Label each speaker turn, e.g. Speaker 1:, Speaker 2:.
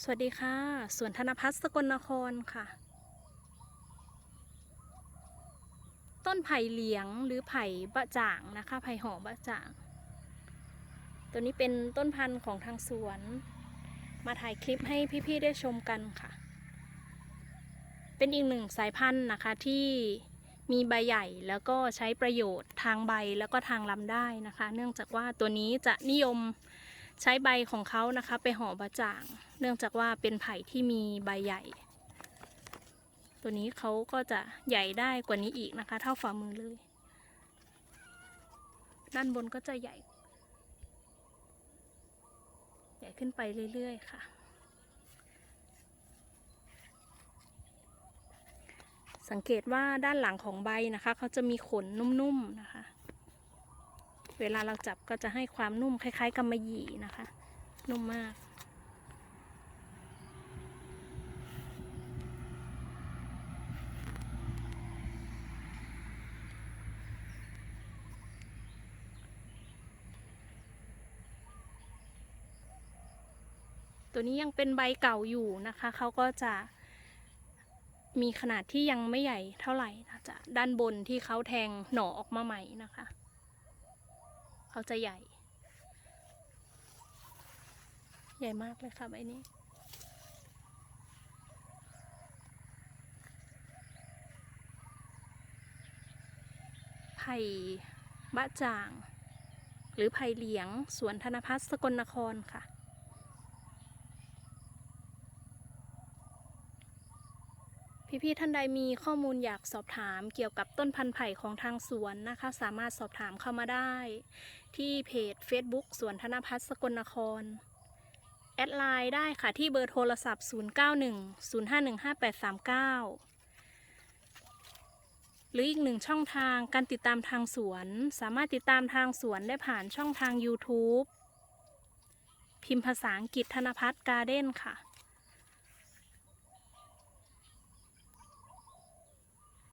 Speaker 1: สวัสดีค่ะสวนธนพัฒน์สกลนครค่ะ ต้นไผ่เหลียงหรือไผ่บะจ่างนะคะ ไผ่หอมบะจ่าง ตัวนี้เป็นต้นพันธุ์ของทางสวน มาถ่ายคลิปให้พี่ๆได้ชมกันค่ะ เป็นอีกหนึ่งสายพันธุ์นะคะที่มีใบใหญ่แล้วก็ใช้ประโยชน์ทางใบแล้วก็ทางลำได้นะคะ เนื่องจากว่าตัวนี้จะนิยม ใช้ใบของเขานะคะไปห่อบะจ่าง เนื่องจากว่าเป็นไผ่ที่มีใบใหญ่ ตัวนี้เขาก็จะใหญ่ได้กว่านี้อีกนะคะ เท่าฝ่ามือเลย ด้านบนก็จะใหญ่ ใหญ่ขึ้นไปเรื่อยๆค่ะสังเกตว่าด้านหลังของใบนะคะ เขาจะมีขนนุ่มๆนะคะ เวลาเราจับก็จะให้ความนุ่มคล้าย ๆกำมะหยี่นะคะ นุ่มมาก ตัวนี้ยังเป็นใบเก่าอยู่นะคะ เขาก็จะมีขนาดที่ยังไม่ใหญ่เท่าไหร่นะจะด้านบนที่เขาแทงหน่อออกมาใหม่นะคะ เขาจะใหญ่ ใหญ่มากเลยค่ะใบนี้ ไผ่บะจ่าง หรือไผ่เหลียง สวนธนพัฒน์สกลนครค่ะ พี่ๆท่านใดมีข้อมูลอยากสอบถามเกี่ยวกับต้นพันธุ์ไผ่ของทางสวนนะคะ สามารถสอบถามเข้ามาได้ ที่เพจ Facebook สวนธนพัฒน์สกลนคร แอดไลน์ได้ค่ะที่เบอร์โทรศัพท์ 091 051 5839หรืออีกหนึ่งช่องทางการติดตามทางสวน สามารถติดตามทางสวนได้ผ่านช่องทาง YouTube พิมพ์ภาษาอังกฤษธนพัฒน์การ์เด้นค่ะ